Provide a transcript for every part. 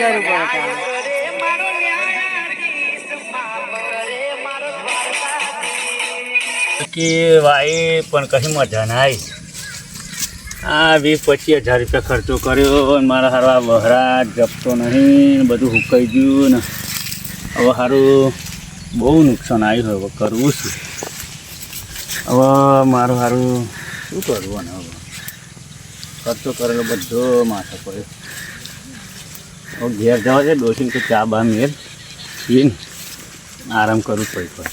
વિચારવું પડે કે ભાઈ પણ કશી મજા ના આવી આ વીસ પચીસ હજાર રૂપિયા ખર્ચો કર્યો અને મારા હારવા વહરા જપતો નહીં ને બધું હુકાઈ ગયું ને. હવે સારું બહુ નુકસાન આવ્યું હવે કરવું શું? હવે મારું સારું શું કરવું ને હવે? ખર્ચો કરેલો બધો માથે પડ્યો. હવે ઘેર જવા છે ડોસીને કે ચા બા મેર પીને આરામ કરવું પડે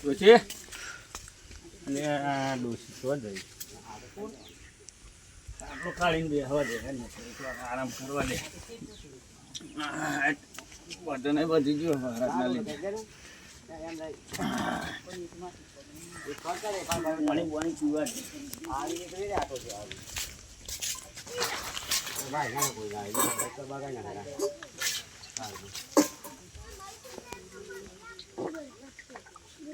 ડોશી અને આ ડોશી તો આપણું કાઢીને બે હવા દે આરામ કરવા દે. આ બધું ગયો રાતના લીધે. પાણી પાણી પીવા દે. ના બેહવા દે થોડીક વાર. ડોશી હટ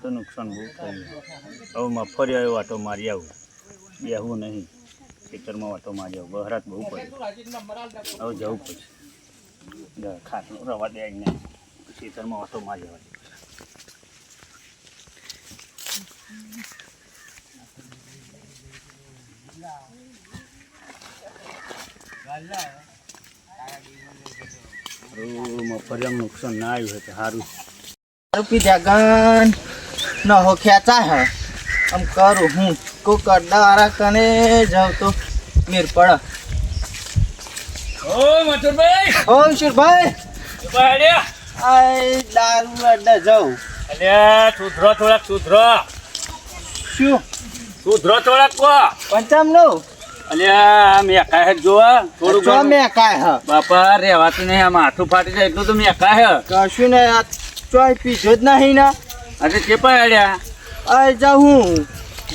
તો નુકસાન બહુ થયું હવે મફરી આવ્યો વાટો મારી આવું બેહવું નહીં ખેતરમાં વાટો મારી આવું બહરાત બહુ પડ્યો હવે જવું પડશે ખાટલો રવા દે ખેતરમાં વાટો મારી આવવા દે. હારું મફરિયામાં નુકસાન ના આવ્યું હોય તો સારું દારૂ પીધા ગન ખેંચા હે આમ કરું હું. કોક અડ્ડા કને જાઉં તો મેર પડ. ઓ મથુરભાઈ! ઓ આ દારૂ અડ્ડા જાઉં. અલ્યા સુધરો થોડાક સુધરો. શું? સુધરો થોડાક કો પંચામ નો અલ્યા મેકા હે જો થોડું ઘણું. મેં કાય હ. બાપા રેવાતું નહીં આ માથું ફાટી જાય એટલું તો મેકા હે. કશું ને આ ચોય પીધો જ નહીં ને. આજે ચેપા અડ્યા આ જાઉં હું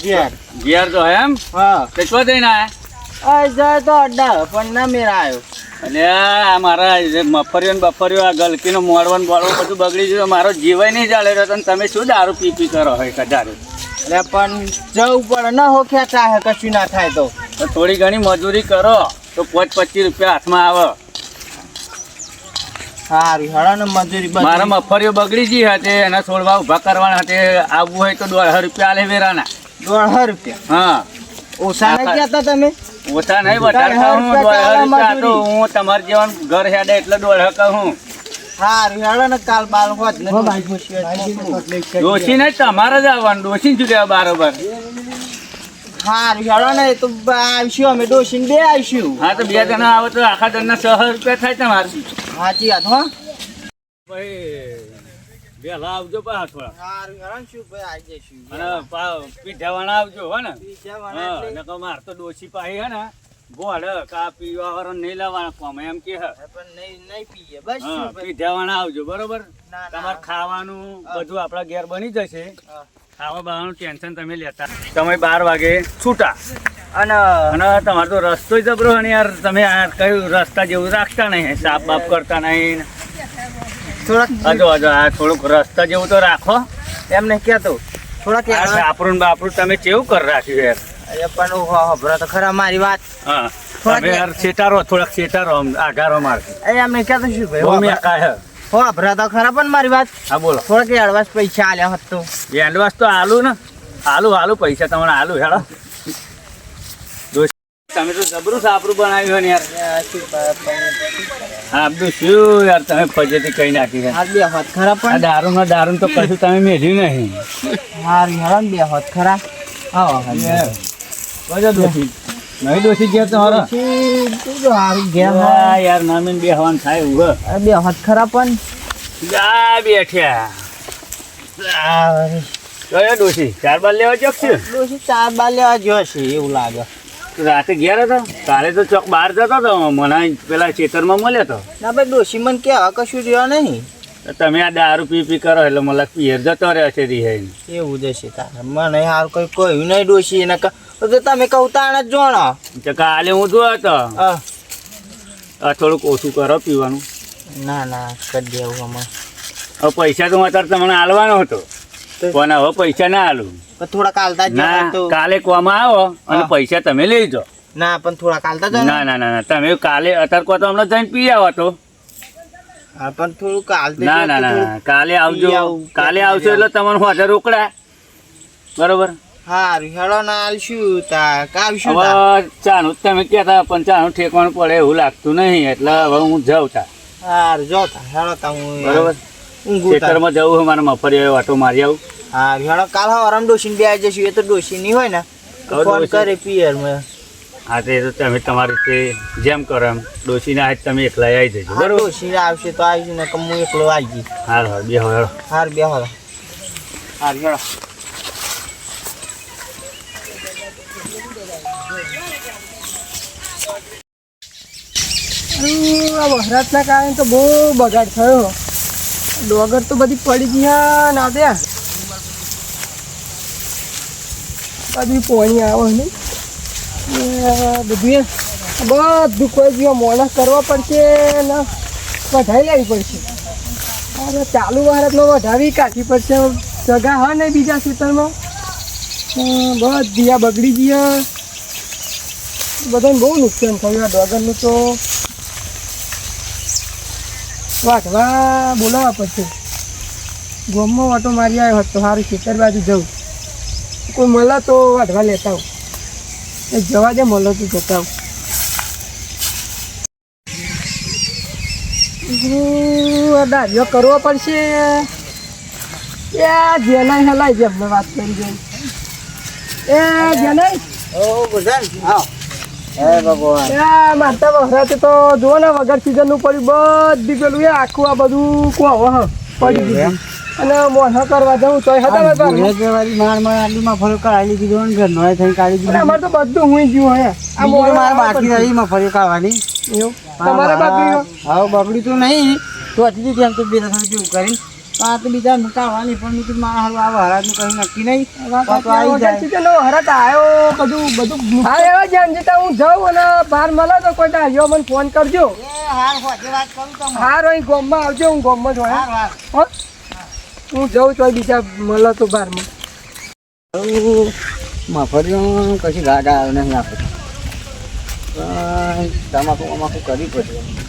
ઘેર. ઘેર તો એમ? હા. તે દઈને આયા આ જા તો અડ્ડા પણ ના મેર આવ્યો અલ્યા મારા જે ને આ ગલકીનો મોડવાનું બોળવું બધું બગડી ગયું મારો જીવાય નહીં ચાલે રહ્યો તમે શું દારૂ પી પી કરો હોય કદાચ એટલે પણ જવું પડે ન હો ખેંચા હે કશું ના થાય તો. તો થોડી ઘણી મજૂરી કરો તો પાંચ પચીસ રૂપિયા હાથમાં આવે. સારું હળો ને મજૂરી મારા મફરીઓ બગડી ગઈ હતી એના છોડવા ઊભા કરવાના હતી. આવવું હોય તો દોઢ રૂપિયા લે વેરાના. દોઢ રૂપિયા? હા. ઓછા નહીં કહેતા તમે? ઓછા નહીં વધારે હું તમારે જેવા ઘર હેડે એટલે દોઢ કહું. હેડો ને કાલ બાલ હોત ને ડોસી નહીં તમારે જ આવવાનું ડોસી લેવા બારોબર સારું હેડો ને તો આવીશું અમે ડોસીને બે આવીશું. હા તો બે જણા આવે તો આખા જણના છ રૂપિયા થાય તમારે. સાચી વાત હો. ભાઈ વહેલા આવજો પા થોડા સારું હેડો શું આવી જઈશું. અને પા- આવજો હો ને. વાળા નકર માર તો ડોસી પાહી હે ને. ગોળ કા પીવા વાળો નહીં લાવવાના કોમ એમ કે હે. પણ નહીં નહીં પીએ બસ પીઠાવાળા આવજો બરોબર? તમારે ખાવાનું બધું આપણા ઘેર બની જશે. ખાવા બાવાનું ટેન્શન તમે લેતા તમે બાર વાગે છૂટા. અને અને તમારો તો રસ્તો જબરો અને યાર. તમે આ કયું રસ્તા જેવું રાખતા નહીં સાફ બાફ કરતા નહીં. થોડાક હજો હજો આ થોડુંક રસ્તા જેવું તો રાખો. એમને કહેતો. થોડાક આપણું બાપરું તમે કેવું કરી રાખ્યું યાર? અરે પણ તો ખરા મારી વાત. હા. તમે યાર છેટારો થોડાક છેટારો આઘારો મારશે એ એમને કહેતો શું ભાઈ હો હો. તો ખરા પણ મારી વાત. હા બોલો. થોડાક એડવાન્સ પૈસા આલ્યા હોત તો. એડવાન્સ તો આલુ ને. આલુ આલુ પૈસા તમારે આલુ હેડો. તમે તો જબરું સાપરું બનાવ્યું ને યાર. હા બધું શું યાર તમે ફજેથી કઈ નાખી છે આ બે હોત ખરા પણ. દારૂ ના દારૂ તો કશું તમે મેળ્યું નહીં. હારી બે હોત ખરા. આવો દોશી નહીં દોશી ગયા તું તો હારું ગયા હા યાર નામીન બે હવાન થાય આ બે હાથ ખરા પણ. જા બેઠ્યા. કયો ડોશી ચાર બાર લેવા ચોક છે? ડોશી ચાર બાર લેવા ગયો છે એવું લાગે. રાતે ઘેર હતા? કાલે તો ચોક બહાર જતો હતો મને પેલા ચેતરમાં મળ્યો હતો ના ભાઈ ડોશી મને કે કશું જોયા નહીં. તમે આ દારૂ પી પી કરો એટલે મને પિયર જતો રહ્યો છે રિહાઈને. એવું જશે તારે. મને હાર કોઈ કહ્યું નહીં ડોશી એને ક- તો તમે કહું તાણે જ જોણો. તો કાલે હું જોયો હતો આ થોડુંક ઓછું કરો પીવાનું. ના ના કરી દેવું અમારે હવે પૈસા તો અત્યારે તમને હાલવાનો હતો. પણ હવે પૈસા ના હાલું થોડા કાલતા ના કાલે કોમાં આવો અને પૈસા તમે લઈ જાઓ. ના પણ થોડા કાલતા ના. ના ના ના તમે કાલે અત્યારે કહો તો હમણાં જઈને પી આવો તો હા પણ થોડું કાલ ના ના ના કાલે આવજો. કાલે આવશો એટલે તમારું હાજર રોકડા બરોબર? હારું હેડો ના આલશું તા કાવશું હવે ચાનું તમે કહેતા પણ ચાનું ઠેકવાનું પડે એવું લાગતું નહીં એટલે હવે હું જાઉં તા. હારું જો તા હેડો તા હું બરોબર? ખેતરમાં જવું હોય મારે મફરી વાટો મારી આવું. હારું હેડો કાલ હવારામ ડોશીને બે જશું એ તો ડોસી નહીં હોય ને. ફોન કરે પિયરમાં હા તે તો તમે તમારી રીતે જેમ કરો એમ. ડોસીને આજ તમે એકલા આવી જજો બરોબર? ડોશી આવશે તો આવીશું ને હું એકલો આવી જઈશ. હાર હાર બે હવે હાર બે હાર હાર હેડો. આ વહરાતના કારણે તો બહુ બગાડ થયો. ડોગર તો બધી પડી ગયા ના ત્યાં બધી પોણી આવે ને એ બધું બધું કોઈ દિવસ મોનસ કરવો પડશે ને વધારી લેવી પડશે. અરે ચાલુ ભારતમાં વધાવી કાઢવી પડશે. જગા હા ને બીજા ખેતરમાં? બધી આ બગડી ગયા બધાને બહુ નુકસાન થયું આ ડોગરનું તો. વાટવા બોલાવવા પડશે. ગોમમાં ઓટો મારી આવ્યો હતો સારું ખેતર બાજુ જવું કોઈ મળે તો વાટવા લેતા આવું. એ જવા દે મળે જતા દાઢીઓ કરવો પડશે. એ જેલાઈ હલાઈ જેમ વાત કરી ગઈ એ જેલાઈ ઓ મારતા વહરાતે તો જુઓ ને, વગર સીઝનનું પડ્યું બધી પેલું, એ આખું આ બધું કહો હ. પડી ગયું. અને મોઢા કરવા જવું તોય હતા મારા ઘરમાં. માર માર આલુમાં ફરો કાઢી દીધો ને ઘરનો. થઈ કાઢી દીધો. અમારે તો બધું હું ગયું હે. આ મોઢા મારે બાકી રહી મફળી કાઢવાની. ગયું. એવું? તમારે બાકી હા બગડી તો નહીં. તો હતી તેમ તો બે ત્રણ જેવું કરીને તો આ તો બીજા મુકાવાની પણ કીધું મારા હારું આ વહારાજનું કંઈ નક્કી નહીં. તો આવી જાય. વહરાત આવ્યો બધું બધું હા એવા જેમ જીતા હું જાઉં અને બહાર મળે તો કોઈ આવ્યો મને ફોન કરજો. હાર હોજે વાત કરું હા. અહીં ગોમમાં આવજો હું ગોમમાં જ હોય. હો? હું જાઉં તો બીજા મળે તો બહારમાં. મફળીઓ કશી ગાડા આવે નહીં આપણે તમાકુ અમાકુ કરવી પડશે.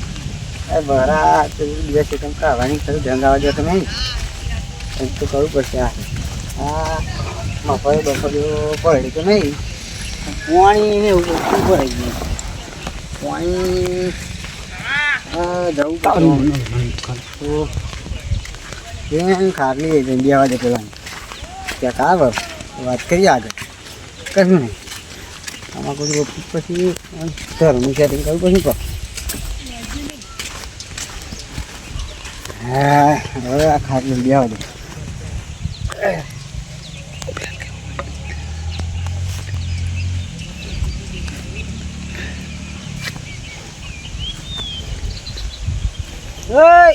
તો દિવસ એકમ કાઢવાની ખરું ધંગાવા દે તમે એમ તો કરવું પડશે આ. આ મફળી પડી તો નહીં. પાણી ને એવું ભરાઈ ગયું પાણી જવું પડશે તો બેન ખાલી બેવા દે પેલા ત્યાં કાવ વાત કરીએ આગળ. કશું નહીં. આમાં કોઈ પછી ઘરનું સેટિંગ કરવું પછી કહો હવે આ ખાટલું બેવા દે ઓય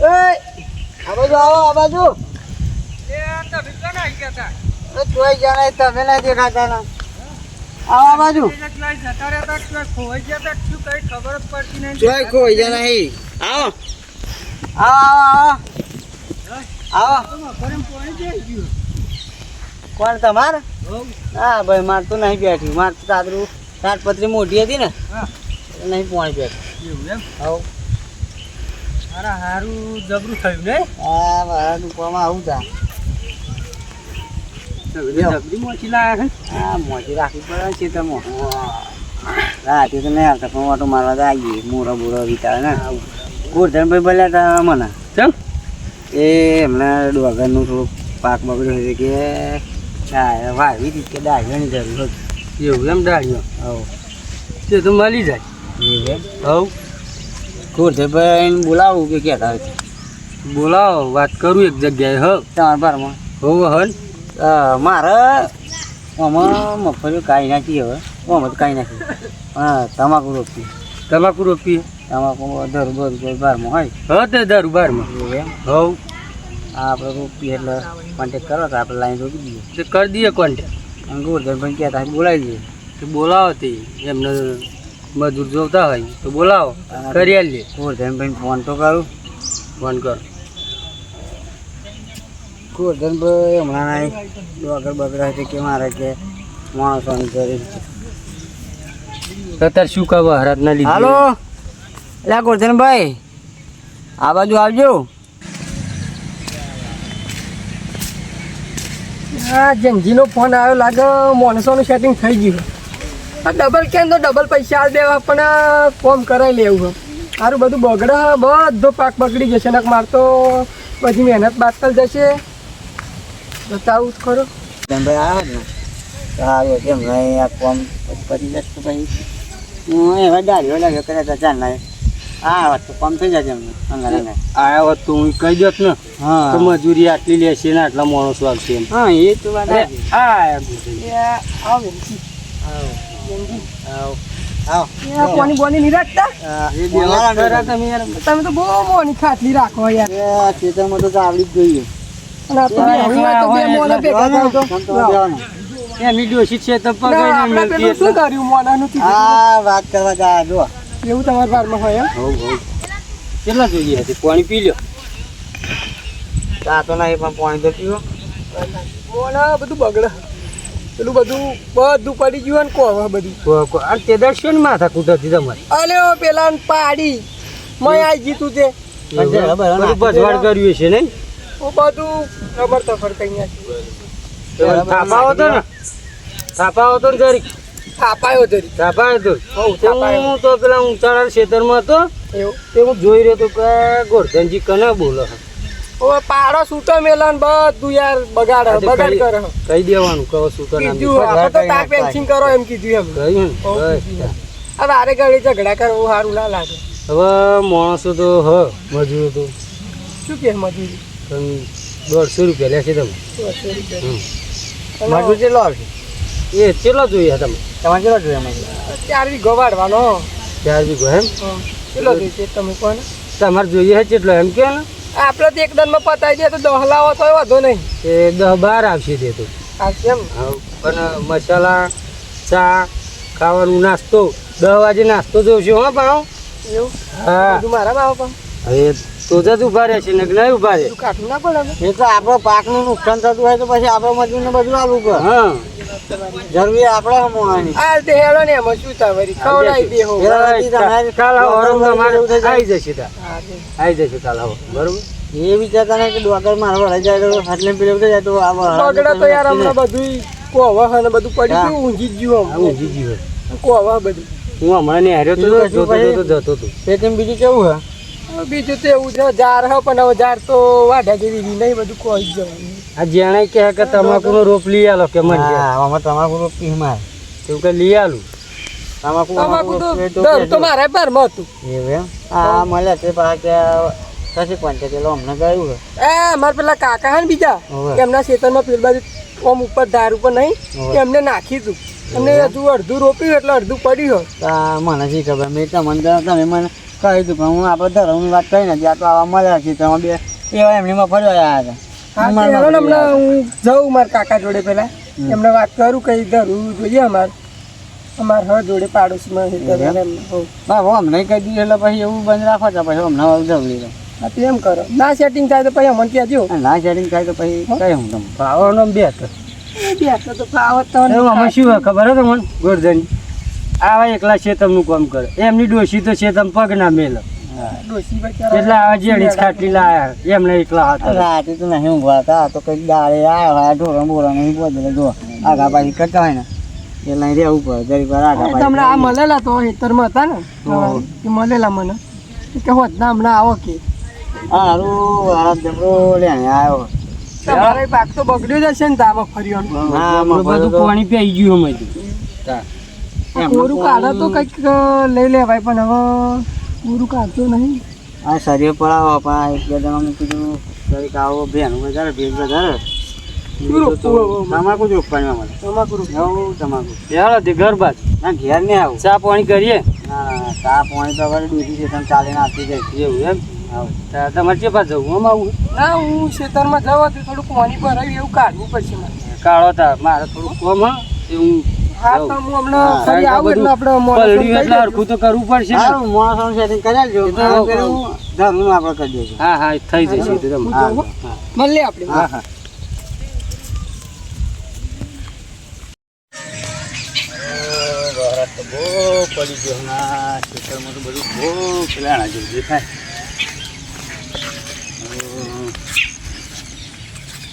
ઓય આ બાજુ આવો આ બાજુ તોય જાણે તમે ના દેખાતા ના. આવો બાજુ. ચોય ખોઈ જા નહીં. આવો. આવો આવો આવો. કોણ તમારે? હા ભાઈ માર તો નહીં બેઠી. માર તો તાદરું તાટપત્રી મોટી હતી ને. નહીં પોણી બેઠી. મારા હારું જબરું થયું ને? હા મારા દુકાનમાં આવું તા. જબરી મોચી લાયા હા મોચી રાખવી પડે છે તમે રાતે તો નહીં આવતા પણ ઓટો મારવા તો આવીએ મોરો બોરો વિચાર ને ગોરધનભાઈ બોલ્યા હતા મને ચમ એ હમણાં ડોગરનું થોડુંક પાક બગડ્યો છે કે વાવી હતી કે ડાળીઓની જરૂર હતી એવું એમ ડાળ્યો હવ તે તો મળી જાય હવ ગોરધનભાઈ બોલાવું કે કહેતા બોલાવો વાત કરું એક જગ્યાએ હ તમારા બારમાં હોવ હન મારે આમાં મગફળી કાંઈ નાખી હવે. આમાં તો કાંઈ નાખી. હા તમાકુ રોપી. તમાકુ રોપીએ તમાકુ દર દર બારમાં હોય. હ તે દારૂ બારમાં. હવ. આપણે રોપીએ એટલે કોન્ટેક કરો તો આપણે લાઈન રોકી દઈએ. તે કરી દઈએ કોન્ટેક્ટ અને ગોરધનભાઈ કહેતા હોય બોલાવી દઈએ. તો બોલાવો તે. એમને મજૂર જોતા હોય તો બોલાવો. કરી આલીએ. ગોરધનભાઈ ફોન તો કરું. ફોન કર. ગોરધનભાઈ હમણાં નહીં આગળ બગડા છે કે મારે કે માણસોની કરી તો શું કહો હરાત ના લીધું? હાલો. એટલે ગોરધનભાઈ આ બાજુ આવજો. આ જંજીનો ફોન આવ્યો લાગે માણસોનું સેટિંગ થઈ ગયું. આ ડબલ કેમ તો ડબલ પૈસા આલ દેવા પણ ફોર્મ કરાવી લેવું સારું બધું બગડે બધો પાક બગડી જશે નક માર તો પછી મહેનત બાતલ જશે. બતાવું જ ખરો. ભાઈ આવે ને. સારું કેમ નહીં આ કોમ પતી જશે તો પછી? હું એ વધારે વધારે કરે તો ચાલ ના. આ વાત તો કોમ થઈ જાય એમને અંગારે ને. આયા તો હું કહી દોત ને તો હા મજૂરી આટલી લેશે ને આટલા માણસો આવશે એમ. હા એ તો વાત હા. આ. આવો. આવો. કોની બોની નહીં રાખતા? આ, બોલાવો ને તમે યાર. તમે તો બહુ મોની ખાટલી રાખો યાર. તે આ તો આવડી જ જોઈએ. આ તો તો મોને તો તમ તો તો આ વાત કરવા જા જો એવું તમારા બારમાં હોય કેટલા જોઈએ હતી પાણી પી લ્યો. તો નહીં પણ પાણી તો પીવો. મોના બધું બગડે. પેલું બધું બધું પડી ગયું ને કોવા બધું. અને તે દર્શન માથા કૂટતી તમારે? અલે પેલા પાડી. મય આઈ જીતું તે. બધું ભજવાડ કર્યું છે નહીં? ઓ બધું ખબર તો ફરતા અહીંયા થાપાવો તો ને? થાપાવો તો ને જરીક. થાપાયો જરીક. થાપાયો તો? તે હું તો પેલા ઊંચાળા ક્ષેત્રમાં હતો. તે હું જોઈ રહ્યો તો કે ગોરધનજી કને બોલો હવે પાડો સૂતો ને બધું યાર બગાડ બગાડ કરે. કહી દેવાનું કહો સૂતો આપણે તો તાર પેન્સિંગ કરો એમ કીધું એમ કહ્યું હવે આરે ઘડી ઝઘડા કરવું સારું ના લાગે. હવે માણસો તો હ મજૂર તો. શું કે મજૂરી? દોઢસો રૂપિયા લેશે તમે. મારું કેટલો આવશે? એ કેટલો જોઈએ તમે? તમારે કેટલો જોઈએ અમારે? ચાર વીઘો વાળવાનો. ચાર વીઘો એમ? કેટલો જોઈએ તમે કોને તમારે જોઈએ છે કેટલો એમ કે આપણે તો એક દનમાં પતાવી દે તો દહ લાવો તો વાંધો નહીં. એ દહ બાર આવશે તે તો. આવશે એમ? પણ મસાલા ચા ખાવાનું નાસ્તો દસ વાગે નાસ્તો જોશે હો ભાવ એવું? હા. મારા ભાવ પણ હવે તો જ ઊભા રહેશે ને નહીં ઊભા રહે? કાઢું ના પડે એ તો આપણો પાકનું નુકસાન થતું હોય તો પછી આપણે મજૂરને બધું આવવું પડે. હા. જરૂરી આપણે હમણાંની હાલ તે હેલો ને એમ શું તાવરી ખવડાવી દે હો કાલ હવારમાં તમારે આવી જશે તા. આવી જશે કાલ હો બરોબર? એ વિચારતા નહીં કે ડોગર મારે ભરાઈ જાય તો એટલે પેલે ઉઠી જાય તો આ ડોગડા તો યાર હમણાં બધું કોવા હને બધું પડી ગયું ઊંઘી ગયું આમ ઊંઘી ગયું. કોવા બધું. હું હમણાં ને હાર્યો તો જોતો પછી? જોતો જતો હતો પેટીમાં બીજું કેવું હે બીજું તો એવું છે જાર હો પણ હવે ઝાર તો વાઢા જેવી નહીં બધું કોઈ જવાનું આ જેણે કહે કે તમાકુનો રોપ લઈ આલો કે મને હા આમાં તમાકુ રોપી મારે. તું કે લઈ આલું? તમાકુ તમાકુ તો દર. મારા બારમાં હતું. એવું એમ? હા મળે તે પાછા કે કશી પંચે પેલો અમને ગયું હે. એ મારા પેલા કાકા હે ને બીજા એમના ખેતરમાં પેલ બાજુ ઓમ ઉપર ધાર ઉપર નહીં. એમને નાખી દઉં એમને હજુ અડધું રોપ્યું એટલે અડધું પડ્યું હોય તો મને શી ખબર? મેં તમને તમે મને કહી દઉં પણ હું બધા ધર્મની વાત કરી નથી આ તો આવા મળ્યા છે. તમે બે એવા એમનીમાં ફરવા આવ્યા હા, હતા હમણાં હું જાઉં મારા કાકા જોડે પેલા એમને વાત કરું કઈ ધરું જોઈએ અમાર. અમાર હ જોડે પાડોશમાં. હોવ. કહી દીધું એટલે પછી એવું બંધ રાખો તો પછી હમણાં હવે દો હા તો એમ કરો. ના સેટિંગ થાય તો પછી અમને કહેજો ના સેટિંગ થાય તો પછી કઈ હું તમને? ભાવનો બે હતો બે હતો તો ભાવ તો શું ખબર હતો મને ગોરધન. આવા એકલા શેતમનું કામ કરે. એમની ડોશી તો શેતમ પગ ના મેલે. એટલે આવા જેડી જ ખાટલી લાયા. એમને એકલા હતા રાતે તો નહીં ઊંઘવા હતા. તો કંઈક દાળે આવ્યા હોય ઢોરણ બોરણ નહીં બોલે જો આગા પાછી કરતા હોય ને એટલે અહીં રહેવું પડે. જરી પર આગા એ તમને આ મળેલા તો હેતરમાં હતા ને. મળેલા મને. એ કે હોત ના હમણાં આવો કે. હારું હારા જબરો લેને આવ્યો તમારે પાક તો બગડ્યો જ હશે ને તામાં ફર્યો બધું પાણી પી ગયું અમે તો કોરું કાઢો તો કંઈક લઈ લેવાય પણ હવે કોરું કાઢતો નહીં. આ શરીર પડાવો પણ એક બે જણા મેં કીધું દરેક આવો બેન વધારે ભેજ વધારે? તમાકુ જ રોપવાની મળે તમાકુ તમાકુ. ઘર બાદ ના ઘેર નહીં આવું. ચા પાણી કરીએ? ના ચા પાણી તો હવે દૂધી છે તમે ચાલીને આપી જાય એવું એમ. તમારે જે પાસ જવું આમ આવું? ના હું ખેતરમાં જવા થોડું પાણી ભરાયું એવું કાઢવું પડશે મારે કાઢો તા મારે થોડું કોમ હા. એ હું હા તો હું. હમણાં ફરી આવું એટલે આપણે મોડું એટલે હરખું તો કરવું પડશે સારું માણસોનું setting કરી હું આપણે કરી દઈશું. હા હા થઈ જશે તો તમે હા, હા. મળીએ આપણે. હા હા. બહુ પડી ગયો હમણાં ખેતરમાં તો બધું બહુ પેલાણા જેવું દેખાય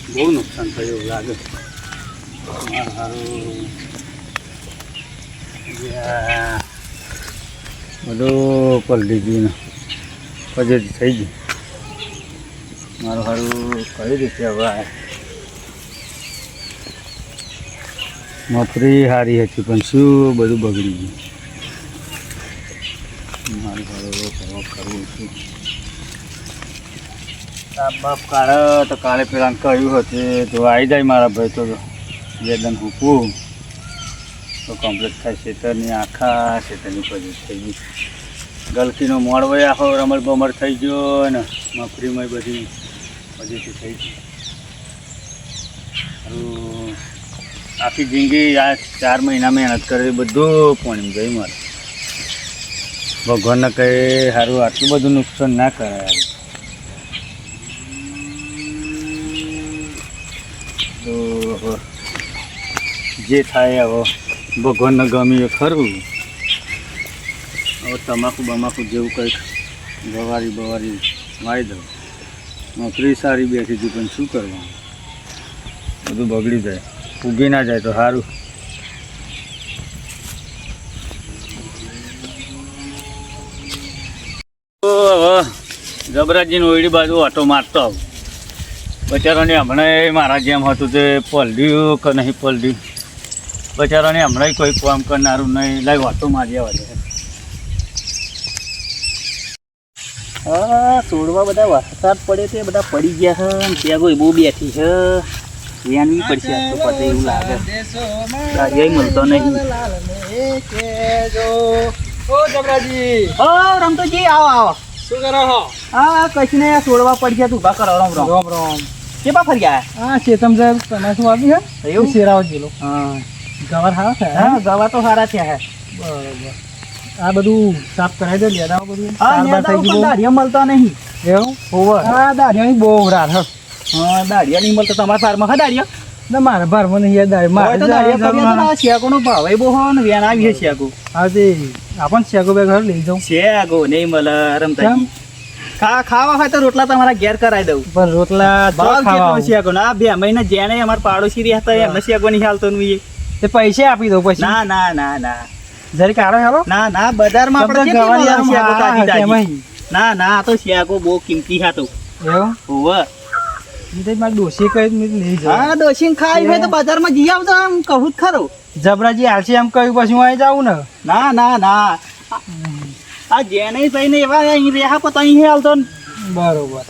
બહુ નુકસાન થયું એવું લાગે. મારું. બધું પલટી ગયું ને. થઈ ગયું. મારું સારું કઈ રીતે હવે મફરી સારી હતી, પણ શું બધું બગડી ગયું. મારું સારું કરવું છું. બાપ કાળે તો કાલે પેલા કહ્યું હતું, તો આવી જાય મારા ભાઈ તો, બે દન હૂકવું તો કમ્પ્લીટ થાય ખેતરની આખા ખેતરની પ્રોજેક્ટ થઈ ગઈ. ગલકીનો મોડવો આખો રમર બમર થઈ ગયો ને મફરીમાં બધી પ્રોજેક્ટ થઈ ગઈ. આખી જિંદગી આ ચાર મહિના મહેનત કરી બધું પાણી ગઈ મારે. ભગવાનને કહે સારું આટલું બધું નુકસાન ના કરાય. તો, જે થાય હવે ભગવાનને ગમ્યું એ ખરું હવે તમાકુ બમાકુ જેવું કંઈક ગવારી બવારી વાઈ દઉં. નોકરી સારી બેઠી હતી પણ શું કરવાનું? બધું બગડી જાય. ઉગી ના જાય તો સારું જબરાજીની ઓયડી બાજુ ઓટો મારતો આવું. બચારાને હમણાં મારા જેમ હતું તે પલડ્યું કે નહીં પલડ્યું? બચારાને હમણાં કોઈ કામ કરનારું નહીં. લાઈ વાતો મારી આવવા હા છોડવા બધા વરસાદ પડે તે બધા પડી ગયા છે. ત્યાં કોઈ બહુ બેઠી છે. વેનવી પડશે તો પતે એવું લાગે. ગાડીઓ મળતો નહીં. ઓ જબરાજી ઓ રમતોજી આવો આવો. શું કરો છો હા કશું ને છોડવા પડી ગયા તું ઊભા કરો રમ રમ રોમ રોમ. કે બા ફરી ગયા હા ચેતમ સાહેબ તમે શું આવી હે એવું? શેરાવત જિલ્લો હા. ગવાર હા છે હા? ગવા તો સારા થયા હે. બરોબર. આ બધું સાફ કરાવી દો લેદાઓ બધું. સારવાર થઈ ગયું દાઢીયા મળતા નહીં. એવું? ઓવર હા દાઢિયાની બહુ રાત હે. દાઢીયા નહીં મળતા તમારા ફાર્મમાં હા દાઢીયા ના મારે ભરમાં નહીં આવે મારે તો દાઢીયા કરીએ તો ના શિયાકોનો ભાવ એ બહુ હોય ને વેન આવી છે શિયાકો હા તે આપણ શેકો બે ઘર લઈ જાઉં. શિયાકો નહીં મળે રમતાજી ખા ખાવા હોય તો રોટલા તમારા ઘેર કરાવી દઉં. પણ રોટલા ભાવ કેટલો. શિયાકો ના બે મહિના જેને અમારા પાડોશી રહ્યા હતા એમને શિયાકો નહીં હાલતો નહીં તે પૈસે આપી દો પછી. ના ના ના ના. જરી આરો હેલો. ના ના બજારમાં આપણે તાજી તાજી? ના ના આ તો શિયાકો બહુ કિંમતી હતો. એવો? હોવે. તો મારી ડોશી કહી લઈ જાઉં. હા ડોશીને ખાઈ હોય તો બજારમાં જઈ આવતો આમ કહું જ ખરો. જબરાજી હાલશે એમ કહ્યું પછી હું અહીં જાઉં ને. ના ના ના. આ જેને થઈને એવા અહીં રહ્યા તો અહીં હાલતો. બરોબર.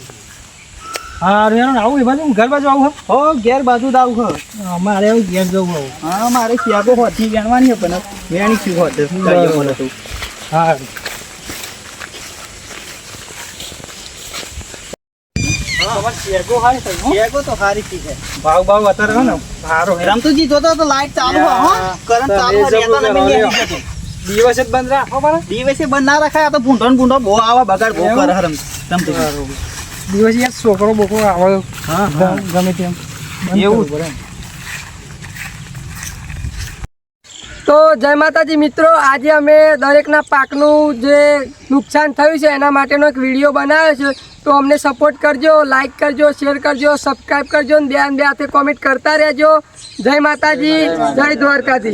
હા રેણ આવું એ બાજુ ઘર બાજુ આવું હો ઘેર બાજુ જ આવું છે. મારે આવું ઘેર જવું આવું હા મારે શિયાકો હોતી વેણવાની પણ વેણી શું હોત હા. ભાવ ભાવ અત્યારે ને? સારો હે રમતુજી તો લાઈટ ચાલુ હો. કરંટ ચાલુ રહેતા. દિવસ જ બંધ રાખો દિવસે બંધ ના રખાય તો ભૂંઢો ભૂંઢો ભૂંડો બહુ આવા બગાડ બહુ? કરે હે રમ રમતુજી. દિવસ યાર છોકરો બોકરો આવે હા ગમે તેમ. એવું? તો જય માતાજી મિત્રો આજે અમે દરેકના પાકનું જે નુકસાન થયું છે એના માટેનો એક વીડિયો બનાવ્યો છે. તો અમને સપોર્ટ કરજો લાઈક કરજો શેર કરજો સબસ્ક્રાઈબ કરજો અને બે બે હાથે કોમેન્ટ કરતા રહેજો. જય માતાજી જય દ્વારકાજી